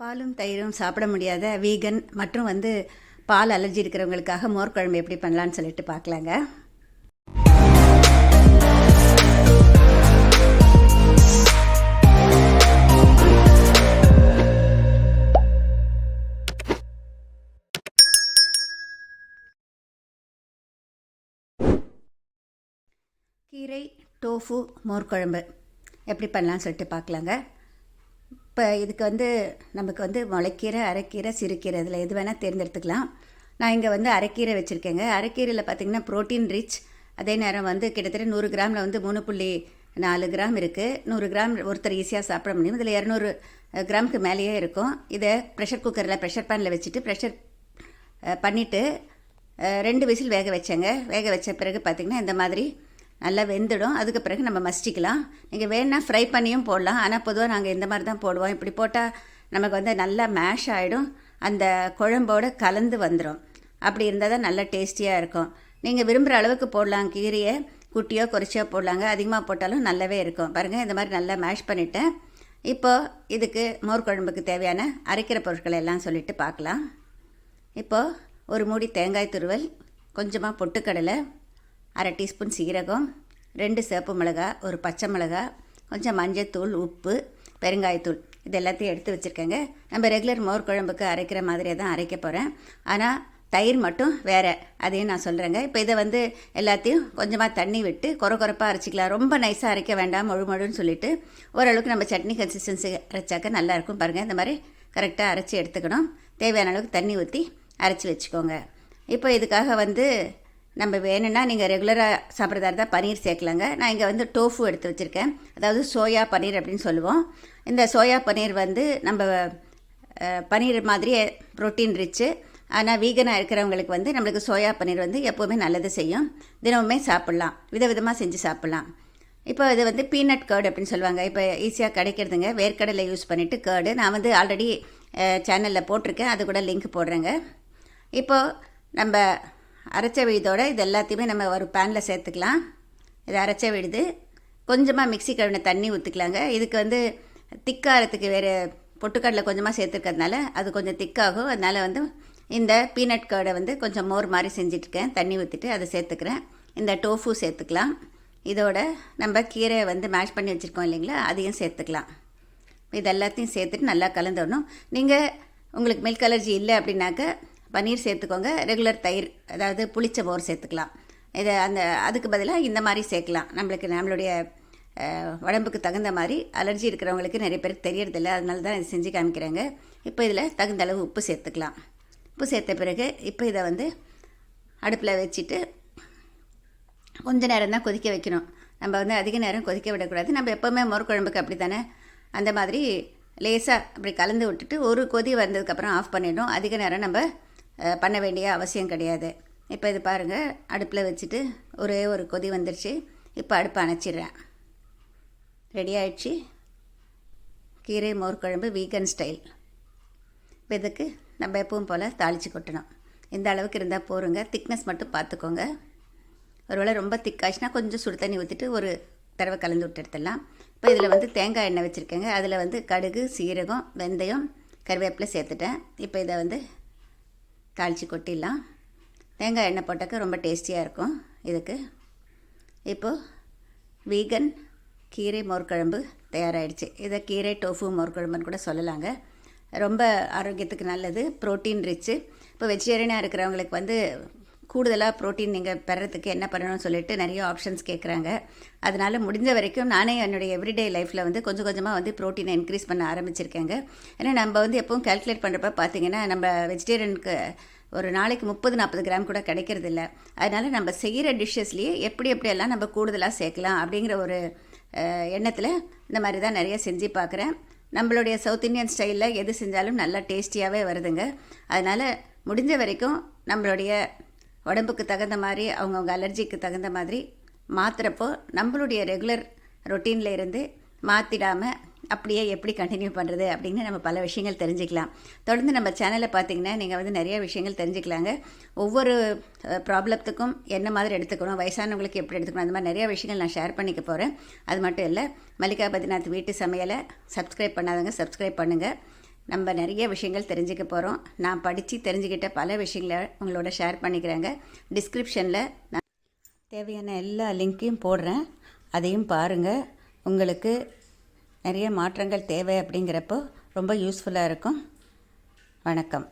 பாலும் தயிரும் சாப்பிட முடியாத வீகன் மற்றும் வந்து பால் அலர்ஜி இருக்கிறவங்களுக்காக மோர் குழம்பு எப்படி பண்ணலான்னு சொல்லிட்டு பார்க்கலாங்க. கீரை டோஃபு மோர் குழம்பு எப்படி பண்ணலான்னு சொல்லிட்டு பார்க்கலாங்க. இப்போ இதுக்கு வந்து நமக்கு வந்து முளைக்கீரை அரைக்கீரை சிறுக்கீரை இதில் எது வேணால் தேர்ந்தெடுத்துக்கலாம். நான் இங்கே வந்து அரைக்கீரை வச்சுருக்கேங்க. அரைக்கீரையில் பார்த்தீங்கன்னா ப்ரோட்டீன் ரிச் அதே நேரம் வந்து கிட்டத்தட்ட நூறு கிராமில் வந்து மூணு புள்ளி நாலு கிராம் இருக்குது நூறு கிராம் ஒருத்தர் ஈஸியாக சாப்பிட முடியும். இதில் இரநூறு கிராமுக்கு மேலேயே இருக்கும். இதை ப்ரெஷர் குக்கரில் ப்ரெஷர் பேனில் வச்சுட்டு ப்ரெஷர் பண்ணிவிட்டு ரெண்டு விசில் வேக வச்சேங்க. வேக வச்ச பிறகு பார்த்திங்கன்னா இந்த மாதிரி நல்லா வெந்துடும். அதுக்கு பிறகு நம்ம மஸ்டிக்கலாம் நீங்கள் வேணால் ஃப்ரை பண்ணியும் போடலாம். ஆனால் பொதுவாக நாங்கள் இந்த மாதிரி தான் போடுவோம். இப்படி போட்டால் நமக்கு வந்து நல்லா மேஷ் ஆகிடும் அந்த குழம்போடு கலந்து வந்துடும் அப்படி இருந்தால் தான் நல்லா டேஸ்டியாக இருக்கும். நீங்கள் விரும்புகிற அளவுக்கு போடலாம். கீரையை குட்டியோ குறைச்சியோ போடலாங்க. அதிகமாக போட்டாலும் நல்லாவே இருக்கும். பாருங்கள் இந்த மாதிரி நல்லா மேஷ் பண்ணிவிட்டேன் இப்போது இதுக்கு மோர் குழம்புக்கு தேவையான அரைக்கிற பொருட்களை எல்லாம் சொல்லிவிட்டு பார்க்கலாம். இப்போது ஒரு மூடி தேங்காய் துருவல் கொஞ்சமாக பொட்டுக்கடலை அரை டீஸ்பூன் சீரகம் ரெண்டு சிவப்பு மிளகா ஒரு பச்சை மிளகா கொஞ்சம் மஞ்சத்தூள் உப்பு பெருங்காயத்தூள் இது எல்லாத்தையும் எடுத்து வச்சுருக்கேங்க. நம்ம ரெகுலர் மோர் குழம்புக்கு அரைக்கிற மாதிரியே தான் அரைக்க போகிறேன் ஆனால் தயிர் மட்டும் வேறு அதையும் நான் சொல்கிறேங்க இப்போ இதை வந்து எல்லாத்தையும் கொஞ்சமாக தண்ணி விட்டு குறை குறைப்பாக அரைச்சிக்கலாம். ரொம்ப நைஸாக அரைக்க வேண்டாம் முழு முழுன்னு சொல்லிவிட்டு ஓரளவுக்கு நம்ம சட்னி கன்சிஸ்டன்சி அரைச்சாக்க நல்லாயிருக்கும் பாருங்கள் இந்த மாதிரி கரெக்டாக அரைச்சி எடுத்துக்கணும். தேவையான அளவுக்கு தண்ணி ஊற்றி அரைச்சி வச்சுக்கோங்க. இப்போ இதுக்காக வந்து நம்ம வேணும்னா நீங்கள் ரெகுலராக சாப்பிட்றதா இருந்தால் பன்னீர் சேர்க்கலாங்க. நான் இங்கே வந்து டோஃபு எடுத்து வச்சுருக்கேன். அதாவது சோயா பன்னீர் அப்படின்னு சொல்லுவோம். இந்த சோயா பன்னீர் வந்து நம்ம பன்னீர் மாதிரியே ப்ரோட்டீன் ரிச்சு ஆனால் வீகனாக இருக்கிறவங்களுக்கு வந்து நம்மளுக்கு சோயா பன்னீர் வந்து எப்போவுமே நல்லது செய்யும். தினமுமே சாப்பிட்லாம். விதவிதமாக செஞ்சு சாப்பிட்லாம். இப்போ இது வந்து பீனட் கேர்டு அப்படின்னு சொல்லுவாங்க. இப்போ ஈஸியாக கிடைக்கிறதுங்க. வேர்க்கடலை யூஸ் பண்ணிவிட்டு கேர்டு நான் வந்து ஆல்ரெடி சேனலில் போட்டிருக்கேன். அது கூட லிங்க் போடுறேங்க. இப்போது நம்ம அரைச்ச விழுதோட இது எல்லாத்தையுமே நம்ம ஒரு பேனில் சேர்த்துக்கலாம். இது அரைச்ச விழுது. கொஞ்சமாக மிக்ஸி கழுவின தண்ணி ஊற்றிக்கலாங்க இதுக்கு வந்து திக்காரத்துக்கு வேறு பொட்டுக்கடலை கொஞ்சமாக சேர்த்துருக்கறதுனால அது கொஞ்சம் திக்காகும். அதனால் வந்து இந்த பீனட் கர்டை வந்து கொஞ்சம் மோர் மாதிரி செஞ்சிட்ருக்கேன் தண்ணி ஊற்றிட்டு அதை சேர்த்துக்கிறேன். இந்த டோஃபு சேர்த்துக்கலாம். இதோட நம்ம கீரை வந்து மேஷ் பண்ணி வச்சுருக்கோம் இல்லைங்களா? அதையும் சேர்த்துக்கலாம். இது எல்லாத்தையும் சேர்த்துட்டு நல்லா கலந்துடணும். நீங்கள் உங்களுக்கு மில்க் அலர்ஜி இல்லை அப்படின்னாக்க பன்னீர் சேர்த்துக்கோங்க. ரெகுலர் தயிர் அதாவது புளிச்ச மோர் சேர்த்துக்கலாம். இதை அந்த அதுக்கு பதிலாக இந்த மாதிரி சேர்க்கலாம். நம்மளுக்கு நம்மளுடைய உடம்புக்கு தகுந்த மாதிரி அலர்ஜி இருக்கிறவங்களுக்கு நிறைய பேருக்கு தெரியறதில்ல. அதனால தான் இது செஞ்சு காமிக்கிறாங்க. இப்போ இதில் தகுந்த அளவு உப்பு சேர்த்துக்கலாம். உப்பு சேர்த்த பிறகு இப்போ இதை வந்து அடுப்பில் வச்சுட்டு கொஞ்ச நேரம் தான் கொதிக்க வைக்கணும். நம்ம வந்து அதிக நேரம் கொதிக்க விடக்கூடாது. நம்ம எப்போவுமே மோர்குழம்புக்கு அப்படி தானே அந்த மாதிரி லேசாக அப்படி கலந்து விட்டுட்டு ஒரு கொதி வந்ததுக்கப்புறம் ஆஃப் பண்ணிடணும். அதிக நேரம் நம்ம பண்ண வேண்டிய அவசியம் கிடையாது. இப்போ இது பாருங்கள் அடுப்பில் வச்சுட்டு ஒரே ஒரு கொதி வந்துருச்சு. இப்போ அடுப்பை அணைச்சிடுறேன். ரெடி ஆயிடுச்சு. கீரை மோர்க்குழம்பு வீகன் ஸ்டைல் இப்போ இதுக்கு நம்ம எப்பவும் போல் தாளித்து கொட்டணும். இந்த அளவுக்கு இருந்தால் போருங்க. திக்னஸ் மட்டும் பார்த்துக்கோங்க ஒருவேளை ரொம்ப திக்காச்சுன்னா கொஞ்சம் சுடு தண்ணி ஊற்றிட்டு ஒரு தடவை கலந்து விட்டு எடுத்துடலாம். இப்போ இதில் வந்து தேங்காய் எண்ணெய் வச்சுருக்கேங்க. அதில் வந்து கடுகு சீரகம் வெந்தயம் கருவேப்பிலை சேர்த்துட்டேன். இப்போ இதை வந்து தாளித்து கொட்டிடலாம். தேங்காய் எண்ணெய் போட்டாக்க ரொம்ப டேஸ்டியாக இருக்கும் இதுக்கு. இப்போது வீகன் கீரை மோர்க்குழம்பு தயாராகிடுச்சு இதை கீரை டோஃபு மோர்க்குழம்புன்னு கூட சொல்லலாங்க. ரொம்ப ஆரோக்கியத்துக்கு நல்லது ப்ரோட்டீன் ரிச்சு. இப்போ வெஜிடேரியனாக இருக்கிறவங்களுக்கு வந்து கூடுதலாக ப்ரோட்டீன் நீங்கள் பெறத்துக்கு என்ன பண்ணணும்னு சொல்லிட்டு நிறைய ஆப்ஷன்ஸ் கேட்குறாங்க அதனால் முடிஞ்ச வரைக்கும் நானே என்னுடைய எவ்ரிடே லைஃப்பில் வந்து கொஞ்சம் கொஞ்சமாக வந்து ப்ரோட்டீனை இன்க்ரீஸ் பண்ண ஆரம்பிச்சிருக்கேங்க. ஏன்னா நம்ம வந்து எப்பவும் கால்குலேட் பண்ணுறப்ப பார்த்தீங்கன்னா நம்ம வெஜிடேரியனுக்கு ஒரு நாளைக்கு முப்பது நாற்பது கிராம் கூட கிடைக்கிறது இல்லை அதனால் நம்ம செய்கிற டிஷ்ஷஸ்லேயே எப்படி எப்படியெல்லாம் நம்ம கூடுதலாக சேர்க்கலாம் அப்படிங்கிற ஒரு எண்ணத்தில் இந்த மாதிரி தான் நிறைய செஞ்சு பார்க்குறேன் நம்மளுடைய சவுத் இந்தியன் ஸ்டைலில் எது செஞ்சாலும் நல்லா டேஸ்டியாகவே வருதுங்க. அதனால் முடிஞ்ச வரைக்கும் நம்மளுடைய உடம்புக்கு தகுந்த மாதிரி அவங்கவுங்க அலர்ஜிக்கு தகுந்த மாதிரி மாற்றுறப்போ நம்மளுடைய ரெகுலர் ரொட்டீனில் இருந்து மாற்றிடாமல் அப்படியே எப்படி கண்டினியூ பண்ணுறது அப்படின்னு நம்ம பல விஷயங்கள் தெரிஞ்சுக்கலாம். தொடர்ந்து நம்ம சேனலை பார்த்தீங்கன்னா நீங்கள் வந்து நிறைய விஷயங்கள் தெரிஞ்சுக்கலாங்க. ஒவ்வொரு ப்ராப்ளத்துக்கும் என்ன மாதிரி எடுத்துக்கணும் வயசானவங்களுக்கு எப்படி எடுத்துக்கணும் அந்த மாதிரி நிறைய விஷயங்கள் நான் ஷேர் பண்ணிக்க போகிறேன் அது மட்டும் இல்லை மல்லிகா பத்ரிநாத் வீட்டு சமையலை சப்ஸ்கிரைப் பண்ணாதவங்க சப்ஸ்கிரைப் பண்ணுங்கள் நம்ம நிறைய விஷயங்கள் தெரிஞ்சுக்க போகிறோம் நான் படித்து தெரிஞ்சுக்கிட்ட பல விஷயங்களை உங்களோட ஷேர் பண்ணிக்கிறேங்க. டிஸ்கிரிப்ஷனில் நான் தேவையான எல்லா லிங்க்கையும் போடுறேன். அதையும் பாருங்கள் உங்களுக்கு நிறைய மாற்றங்கள் தேவை அப்படிங்கிறப்போ ரொம்ப யூஸ்ஃபுல்லாக இருக்கும். வணக்கம்.